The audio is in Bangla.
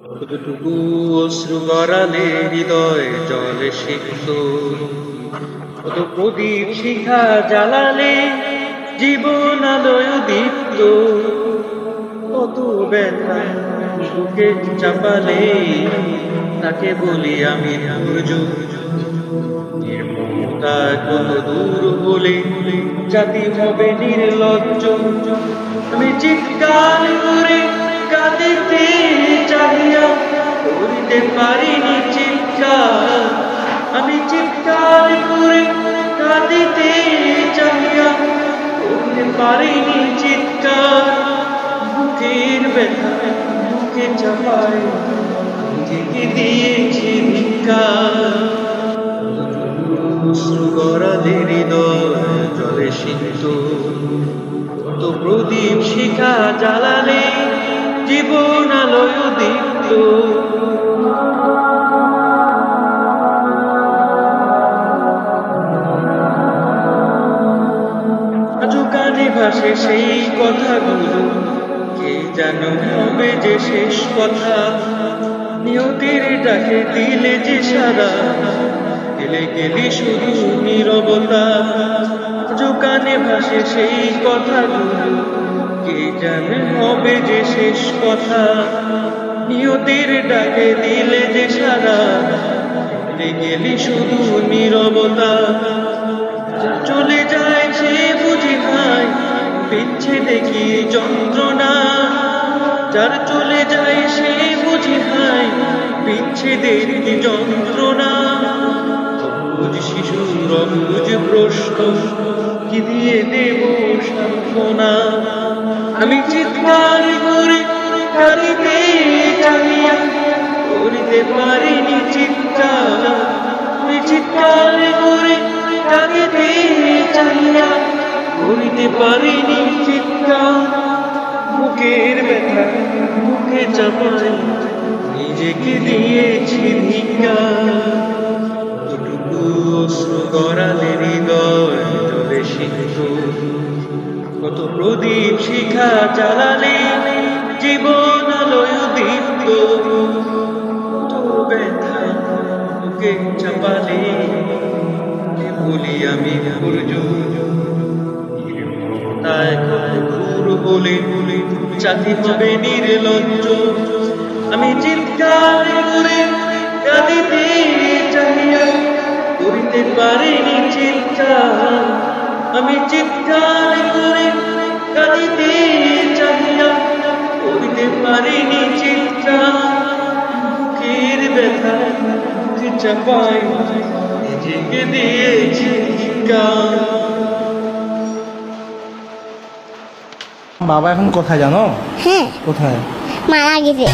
কতটুকু অশ্রু গড়ালে হৃদয় জলে সিক্ত কত প্রদীপ শিখা জ্বালালে জীবন আলোয় দীপ্ত, কত ব্যথা বুকে চাপালে তাকে বলি আমি কত দূর বলে জাতি হবে নির্লজ্জ। আমি চিৎকার করে কাঁদিতে পারিনি চিৎকার, বুকের ব্যথা বুকে চাপায় নিজেকে দিয়েছি অশ্রু গড়ালে হৃদয় জলে কত প্রদীপ শিখা জ্বালালে জীবন আলোয় দীপ্ত ভাসে সেই কথাগুলো। কে যেন হবে যে শেষ কথা? নিয়তির ডাকে দিলে যে সারা। গেলে গেলি শুধু নীরবতা। আজও কানে ভাসে সেই কথাগুলো। কে যেন হবে যে শেষ কথা? নিয়তির ডাকে দিলে যে সারা। গেলে গেলি শুধু নীরবতা। দেখি যন্ত্রণা? যার চলে যায় সে বুঝি ভাই বিচ্ছেদের কি যন্ত্রণা? বুঝ শিশুর বুঝ প্রশ্ন, কি দিয়ে দেব সান্ত্বনা? আমি চিৎকার করে কাঁদিতে চাহিয়া করিতে পারিনি চিৎকার। আমি চিৎকার করে কাঁদিতে করিতে পারিনি চিৎকার বুকের ব্যথা বুকে চাপাই নিজেকে দিয়েছি ভিক্ষা। কতটুকু অশ্রু গড়ালে হৃদয় জলে সিন্ধু, কত প্রদীপ শিখা জ্বালালে জীবন আলোয় দীপ্ত কত ব্যথা বুকে চাপালে বলি আমি সূর্য। জাতি হবে নির্লজ্জ। আমি চিৎকার করে কাঁদিতে চাহিয়া করিতে পারিনি চিৎকার। আমি চিৎকার করে কাঁদিতে চাহিয়া করিতে পারিনি চিৎকার। বুকের ব্যথা চাপাই নিজেকে দিয়েছি চিৎকার। বাবা এখন কোথায় জানো? হ্যাঁ। কোথায়? মারা গেছে।